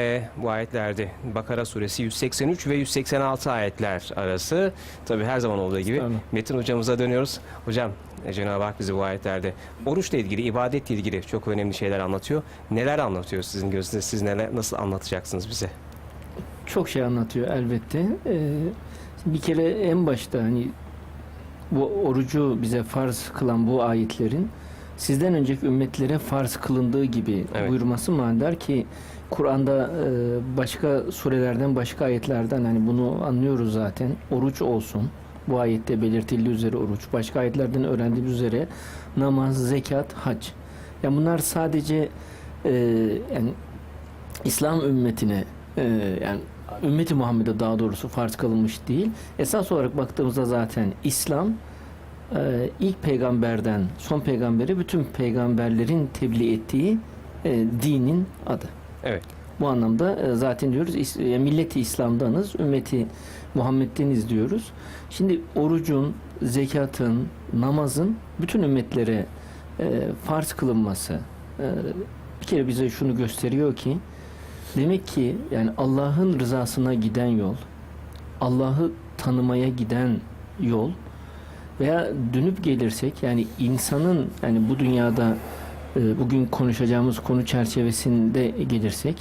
E, bu ayetlerde Bakara suresi 183 ve 186 ayetler arası. Tabi her zaman olduğu gibi Estağfurullah. Metin hocamıza dönüyoruz. Hocam e, Cenab-ı Hak bize bu ayetlerde oruçla ilgili, ibadetle ilgili çok önemli şeyler anlatıyor. Neler anlatıyor sizin gözünüzde? Siz neler, nasıl anlatacaksınız bize? Çok şey anlatıyor elbette. Ee, bir kere en başta hani bu orucu bize farz kılan bu ayetlerin sizden önceki ümmetlere farz kılındığı gibi Evet. buyurması manidar ki Kur'an'da e, başka surelerden başka ayetlerden hani bunu anlıyoruz zaten. Oruç olsun. Bu ayette belirtildiği üzere oruç. Başka ayetlerden öğrendiğimiz üzere namaz, zekat, hac. Yani bunlar sadece e, yani İslam ümmetine e, yani ümmeti Muhammed'e daha doğrusu farz kılınmış değil. Esas olarak baktığımızda zaten İslam e, ilk peygamberden son peygambere bütün peygamberlerin tebliğ ettiği e, dinin adı. Evet. Bu anlamda e, zaten diyoruz is- e, milleti İslam'danız, ümmeti Muhammed'deniz diyoruz. Şimdi orucun, zekatın, namazın bütün ümmetlere e, farz kılınması e, bir kere bize şunu gösteriyor ki demek ki yani Allah'ın rızasına giden yol, Allah'ı tanımaya giden yol veya dönüp gelirsek yani insanın yani bu dünyada e, bugün konuşacağımız konu çerçevesinde gelirsek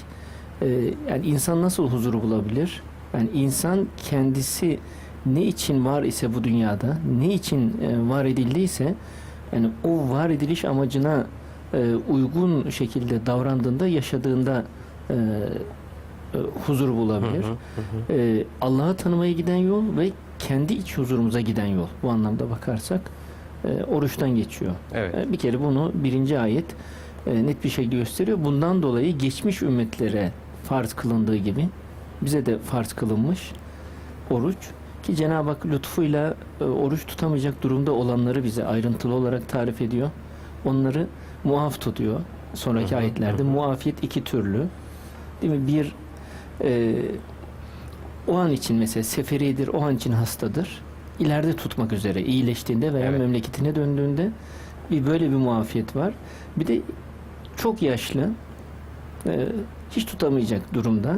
e, yani insan nasıl huzuru bulabilir? Yani insan kendisi ne için var ise bu dünyada, ne için e, var edildiyse yani o var ediliş amacına e, uygun şekilde davrandığında, yaşadığında e, e, huzur bulabilir. Hı hı, hı hı. Ee, Allah'ı tanımaya giden yol ve kendi iç huzurumuza giden yol. Bu anlamda bakarsak e, oruçtan geçiyor. Evet. E, bir kere bunu birinci ayet e, net bir şekilde gösteriyor. Bundan dolayı geçmiş ümmetlere farz kılındığı gibi bize de farz kılınmış oruç ki Cenab-ı Hak lütfuyla e, oruç tutamayacak durumda olanları bize ayrıntılı olarak tarif ediyor. Onları muaf tutuyor. Sonraki Hı hı, ayetlerde hı. muafiyet iki türlü. Değil mi? Bir e, o an için mesela seferidir, o an için hastadır. İleride tutmak üzere iyileştiğinde veya Evet. memleketine döndüğünde bir böyle bir muafiyet var. Bir de çok yaşlı, e, hiç tutamayacak durumda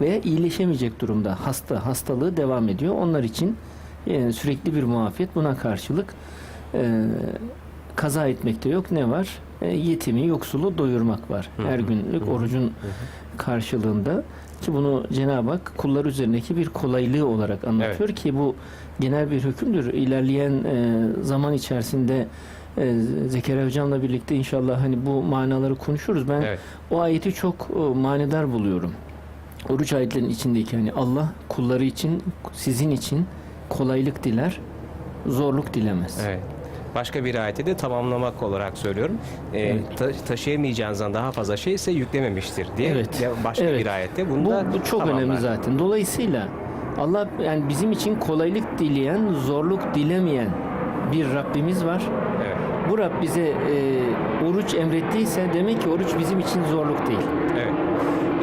veya iyileşemeyecek durumda hasta, hastalığı devam ediyor. Onlar için e, sürekli bir muafiyet. Buna karşılık e, kaza etmekte yok. Ne var? E, yetimi, yoksulu doyurmak var. Hı hı, Her günlük hı hı, orucun hı hı. karşılığında ki bunu Cenab-ı Hak kullar üzerindeki bir kolaylığı olarak anlatıyor ki bu genel bir hükümdür. İlerleyen e, zaman içerisinde e, Zekeriya hocamla birlikte inşallah hani bu manaları konuşuruz. Ben Evet. o ayeti çok e, manidar buluyorum. Oruç ayetlerinin içindeki hani Allah kulları için sizin için kolaylık diler, zorluk dilemez. Evet. Başka bir ayette de tamamlamak olarak söylüyorum. Ee, Evet. ta- taşıyamayacağınızdan daha fazla şey ise yüklememiştir diye Evet. ya başka Evet. bir ayette bunu Bu, da bu çok tamamlar. önemli zaten. Dolayısıyla Allah yani bizim için kolaylık dileyen, zorluk dilemeyen bir Rabbimiz var. Evet. Bu Rab bize e, oruç emrettiyse demek ki oruç bizim için zorluk değil. Evet.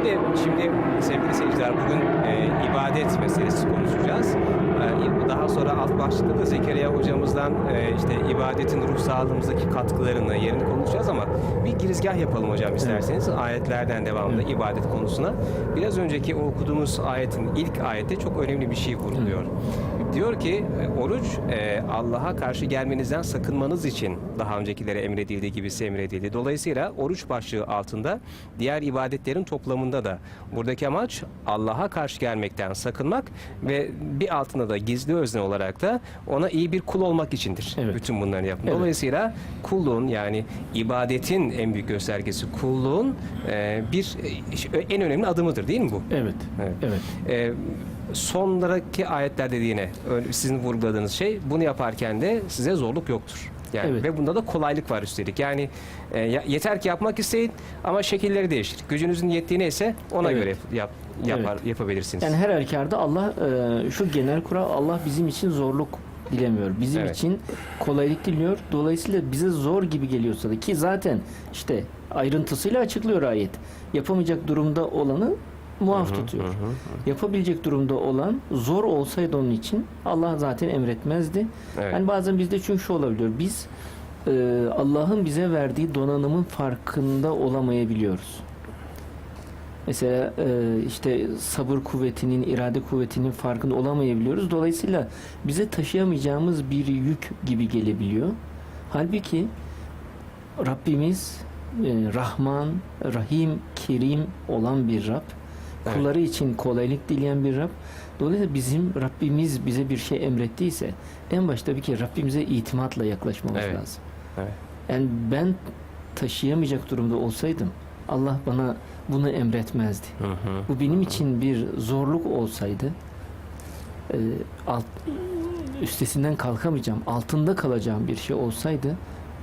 Bir de şimdi sevgili seyirciler bugün e, ibadet meselesi konuşacağız. E, daha sonra alt başlıkta da Zekeriya hocamızdan e, işte ibadetin ruh sağlığımızdaki katkılarını, yerini konuşacağız ama bir girizgah yapalım hocam isterseniz. Ayetlerden devamlı ibadet konusuna. Biraz önceki okuduğumuz ayetin ilk ayette çok önemli bir şey vuruluyor. Diyor ki e, oruç e, Allah'a karşı gelmenizden sakınmanız için daha öncekilere emredildiği gibi size emredildi. Dolayısıyla oruç başlığı altında diğer ibadetlerin toplamında da buradaki amaç Allah'a karşı gelmekten sakınmak ve bir altında da gizli özne olarak da ona iyi bir kul olmak içindir. Evet. Bütün bunların yapımı. Evet. Dolayısıyla kulluğun yani ibadetin en büyük göstergesi kulluğun e, bir e, en önemli adımıdır değil mi bu? Evet. Evet. Evet. Ee, sondaki ayetler dediğine ö- sizin vurguladığınız şey bunu yaparken de size zorluk yoktur. Yani Evet. ve bunda da kolaylık var üstelik. Yani e, yeter ki yapmak isteyin ama şekilleri değiştir. Gücünüzün yettiğine ise ona Evet. göre yap, yapar yapabilirsiniz. Yani her halükarda Allah e, şu genel kural Allah bizim için zorluk dilemiyor. Bizim Evet. için kolaylık diliyor. Dolayısıyla bize zor gibi geliyorsa da ki zaten işte ayrıntısıyla açıklıyor ayet. Yapamayacak durumda olanı muaf tutuyor. Hı hı. Yapabilecek durumda olan zor olsaydı onun için Allah zaten emretmezdi. Evet. Yani bazen bizde çünkü şu olabiliyor. Biz e, Allah'ın bize verdiği donanımın farkında olamayabiliyoruz. Mesela e, işte sabır kuvvetinin, irade kuvvetinin farkında olamayabiliyoruz. Dolayısıyla bize taşıyamayacağımız bir yük gibi gelebiliyor. Halbuki Rabbimiz e, Rahman, Rahim, Kerim olan bir Rab. Evet. Kulları için kolaylık dileyen bir Rab. Dolayısıyla bizim Rabbimiz bize bir şey emrettiyse en başta bir kere Rabbimize itimatla yaklaşmamız Evet. lazım. Evet. Yani ben taşıyamayacak durumda olsaydım Allah bana bunu emretmezdi. Hı hı. Bu benim için bir zorluk olsaydı e, alt, üstesinden kalkamayacağım, altında kalacağım bir şey olsaydı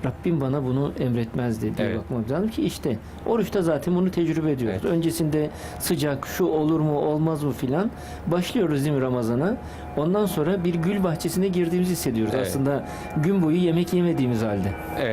Rabbim bana bunu emretmezdi diye Evet. bakmak lazım ki işte oruçta zaten bunu tecrübe ediyoruz. Evet. Öncesinde sıcak şu olur mu olmaz mı filan başlıyoruz değil mi Ramazan'a? Ondan sonra bir gül bahçesine girdiğimizi hissediyoruz. Evet. Aslında gün boyu yemek yemediğimiz halde.